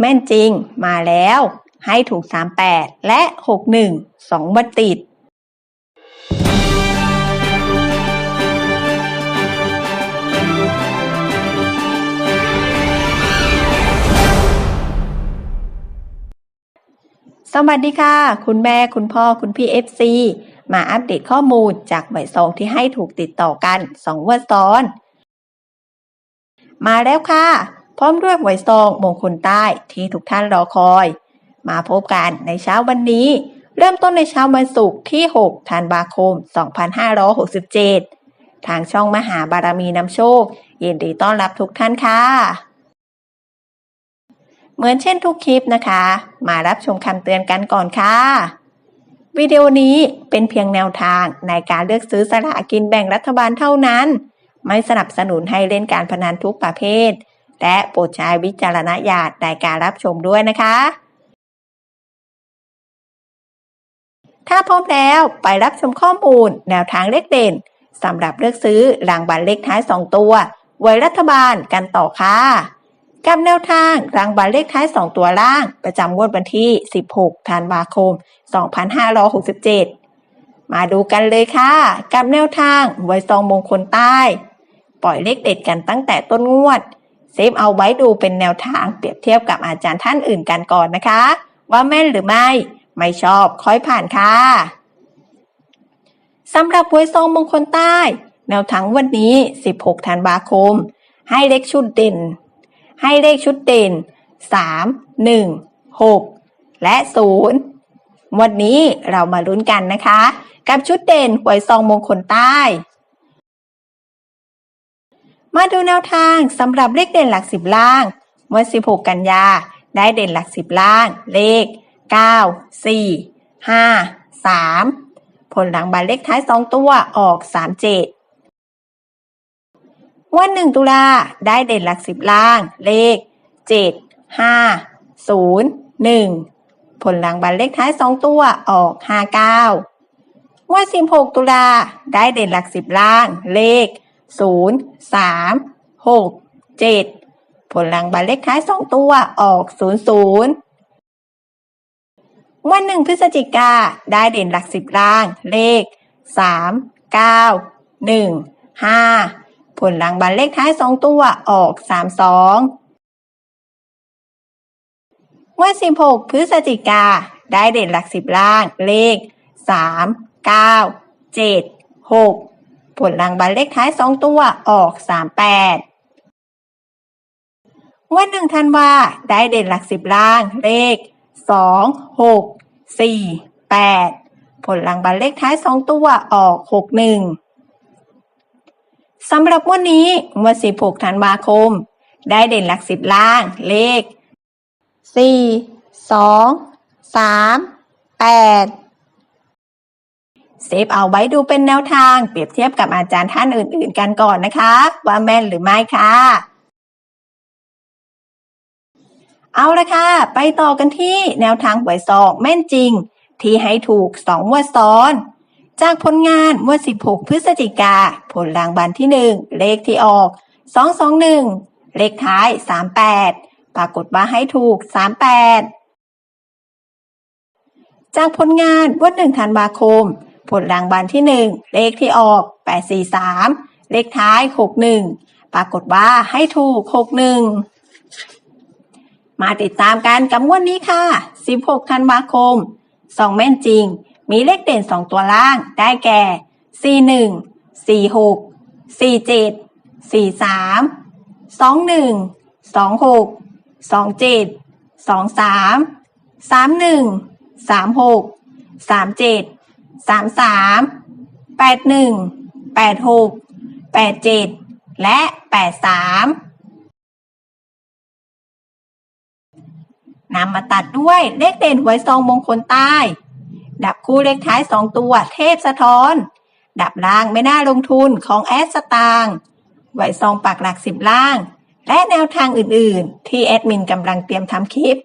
แม่นจริง มาแล้ว ให้ถูก 38 และ 61 2วันติดสวัสดีค่ะ คุณแม่คุณพ่อคุณพี่ FC มาอัปเดตข้อมูลจากใบซองที่ให้ถูกติดต่อกัน 2 วันซ้อน มาแล้วค่ะ พร้อมด้วยหวยซองมงคลใต้ที่ทุกท่านรอคอย มาพบกันในเช้าวันนี้ เริ่มต้นในเช้าวันศุกร์ที่ 6 ธันวาคม 2567 ทางช่องมหาบารมีนำโชค ยินดีต้อนรับทุกท่านค่ะ เหมือนเช่นทุกคลิปนะคะ มารับชมคำเตือนกันก่อนค่ะ วิดีโอนี้เป็นเพียงแนวทางในการเลือกซื้อสลากกินแบ่งรัฐบาลเท่านั้น ไม่สนับสนุนให้เล่นการพนันทุกประเภท และโปรดใช้วิจารณญาณในการรับชมด้วยนะคะ ถ้าพร้อมแล้วไปรับชมข้อมูล แนวทางเลขเด่นสำหรับเลือกซื้อรางวัลเลขท้าย 2 ตัวไว้รัฐบาลกันต่อค่ะกับแนวทางรางวัลเลขท้าย 2 ตัวล่าง ประจำงวดวันที่ 16 ธันวาคม 2567 มาดูกันเลยค่ะ กับแนวทางไวยซองมงคลใต้ ปล่อยเลขเด็ดกันตั้งแต่ต้นงวด เซฟเอาไว้ดูเป็นแนวทางเปรียบเทียบกับอาจารย์ท่านอื่นกันก่อนนะคะ ว่าแม่นหรือไม่ ไม่ชอบค่อยผ่านค่ะสำหรับหวยซองมงคลใต้ แนวทางวันนี้ 16 ธันวาคม ให้เลขชุดเด่น ให้เลขชุดเด่น 3 1 6 และ 0 วันนี้เรามาลุ้นกันนะคะ กับชุดเด่นหวยซองมงคลใต้ มาดูแนวทางสำหรับเลขเด่นหลักสิบล่างเมื่อ16 กันยา ได้เด่นหลักสิบล่าง เลข 9 4 5 3 ผลหลังบัตรเลขท้าย 2 ตัวออก 3 7 วัน 1 ตุลาได้เด่นหลักสิบล่าง เลข 7 5 0 1 ผลหลังบัตรเลขท้าย 2 ตัวออก 59 วัน 16 ตุลาได้เด่นหลักสิบล่าง เลข 0 3 6 7ผลหลังบัตรเลขท้าย2ตัวออก00วันหนึ่งพฤศจิกาได้เด่นหลักสิบล่าง เลข3 9 1 5ผลหลังบัตรเลขท้าย2ตัวออก32วัน16พฤศจิกาได้เด่นหลักสิบล่าง เลข3 9 7 6 ผลหลังบัตรเลขท้าย 2 ตัวออก 38 วันหนึ่งธันวาได้เด่นหลักสิบล่างเลข 2 6 4 8 ผลหลังบัตรเลขท้าย 2 ตัวออก 61 สำหรับวันนี้วัน16ธันวาคม ได้เด่นหลักสิบล่างเลข 4 2 3 8 เซฟเอาไว้ดูเป็นแนวทาง เปรียบเทียบกับอาจารย์ท่านอื่น ๆ กันก่อนนะคะ ว่าแม่นหรือไม่ค่ะ เอาละค่ะ ไปต่อกันที่แนวทางหวยซองแม่นจริง ที่ให้ถูก2งวดซ้อน จากผลงานงวด16 พฤศจิกา ผลรางวัลที่ 1 เลขที่ออก 221 เลขท้าย 38 ปรากฏว่าให้ถูก 38จากผลงานงวด1ธันวาคม ผลรางวัลที่ 1 เลขที่ออก 843 เลขท้าย 61 ปรากฏว่าให้ถูก 61 มาติดตามกันกับงวดนี้ค่ะ 16 ธันวาคมสองแม่นจริง มีเลขเด่น 2 ตัวล่างได้แก่ 41 46 47 43 21 26 27 23 31 36 37 33 81 86 87แปดหกแปดเจ็ดและ83นำมาตัดด้วยเลขเด่นหวยซองมงคลใต้ ดับคู่เลขท้าย2ตัวเทพสะท้อน ดับล่างไม่น่าลงทุนของแอสสตางหวยซองปักหลักสิบล่าง และแนวทางอื่นๆ ที่แอดมินกำลังเตรียมทำคลิป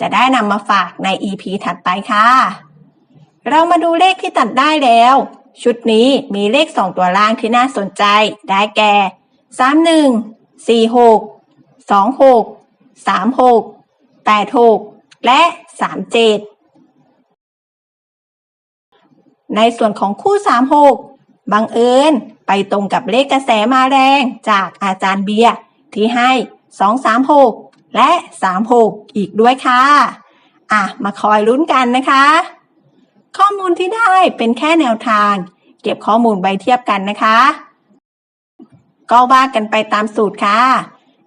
จะได้นำมาฝากใน EP ถัดไปค่ะ เรามาดูเลขที่ตัดได้แล้ว ชุดนี้มีเลข 2 ตัวล่างที่น่าสนใจ ได้แก่ 31 46 26 36 86 และ 37 ในส่วนของคู่ 36 บังเอิญไปตรงกับเลขกระแสมาแรงจากอาจารย์เบียร์ที่ให้ 236 และ 36 อีกด้วยค่ะ อะ มาคอยลุ้นกันนะคะ ข้อมูลที่ได้เป็นแค่แนวทาง เก็บข้อมูลใบเทียบกันนะคะ ก็ว่ากันไปตามสูตรค่ะ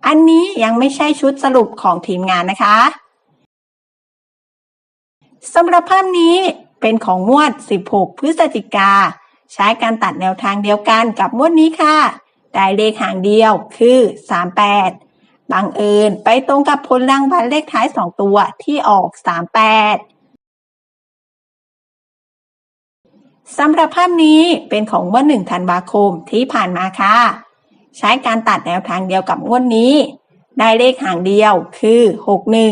อันนี้ยังไม่ใช่ชุดสรุปของทีมงานนะคะสำหรับภาพนี้เป็นของงวด 16 พฤศจิกา ใช้การตัดแนวทางเดียวกันกับงวดนี้ค่ะ ได้เลขหางเดียวคือ 38 บังเอิญไปตรงกับผลรางวัลเลขท้าย 2 ตัวที่ออก 38 สำหรับภาพนี้เป็นของงวด1ธันวาคมที่ผ่านมาค่ะ ใช้การตัดแนวทางเดียวกับงวดนี้ ได้เลขหางเดียวคือ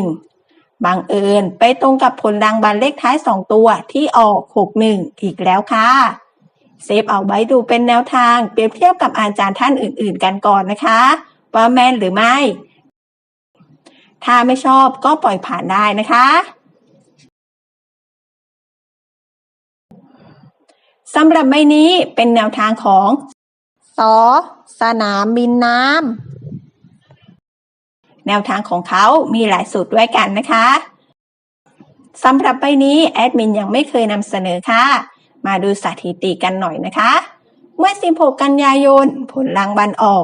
61 บังเอิญไปตรงกับผลรางวัลเลขท้าย 2 ตัวที่ออก 61 อีกแล้วค่ะ เซฟเอาไว้ดูเป็นแนวทางเปรียบเทียบกับอาจารย์ท่านอื่นๆ กันก่อนนะคะว่าแม่นหรือไม่ ถ้าไม่ชอบก็ปล่อยผ่านได้นะคะ สำหรับใบนี้เป็นแนวทางของสอสนามบินน้ำแนวทางของเขามีหลายสูตรด้วยกันนะคะสำหรับใบนี้แอดมินยังไม่เคยนำเสนอค่ะ มาดูสถิติกันหน่อยนะคะ เมื่อ 16 กันยายน ผลรางวัลออก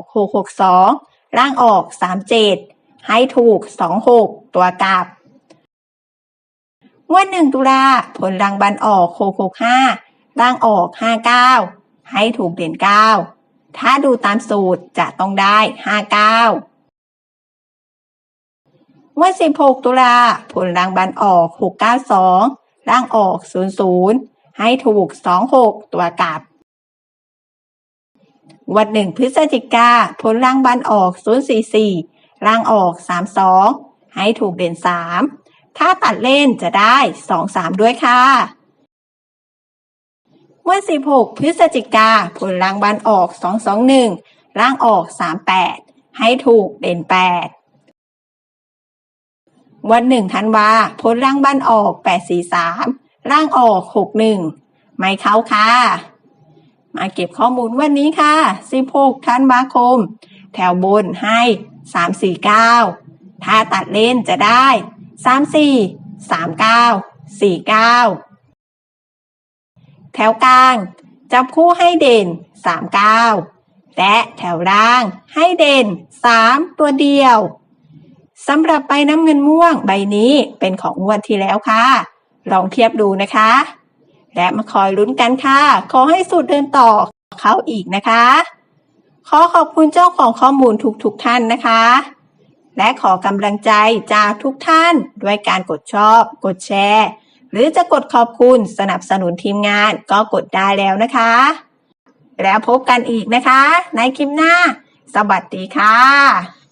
662 ร่างออก 37 ให้ถูก 26 ตัวกลับงวด1ตุลาผลรางวัลออก 665 ร่างออก 59 ให้ถูกเด่น9ถ้าดูตามสูตรจะต้องได้ 59งวด16 ตุลาผลรางวัลออก 692 ร่างออก 00 ให้ถูก 26 ตัวกลับ วันหนึ่งพฤศจิกาผลรางวัลออก 044 ร่างออก 32 ให้ถูกเด่น 3 ถ้าตัดเล่นจะได้ 2 3 ด้วยค่ะ วัน16 พฤศจิกาผลรางวัลออก 221 ร่างออก 38 ให้ถูกเด่น 8 วันหนึ่งธันวาผลรางวัลออก 843 ร่างออก 61 ไม่เข้าค่ะ มาเก็บข้อมูลวันนี้ค่ะ 16 ธันวาคม แถวบนให้ 349 ถ้าตัดเล่นจะได้ 34 39 49 แถวกลาง จับคู่ให้เด่น 39 และแถวล่างให้เด่น 3 ตัวเดียวสำหรับใบน้ำเงินม่วงใบนี้เป็นของงวดที่แล้วค่ะ ลองเทียบดูนะคะ และมาคอยลุ้นกันค่ะ ขอให้สูตรเดินต่อเขาอีกนะคะ ขอขอบคุณเจ้าของข้อมูลทุกๆทท่านนะคะ และขอกำลังใจจากทุกท่านด้วยการกดชอบ กดแชร์ หรือจะกดขอบคุณสนับสนุนทีมงานก็กดได้แล้วนะคะ แล้วพบกันอีกนะคะ ในคลิปหน้า สวัสดีค่ะ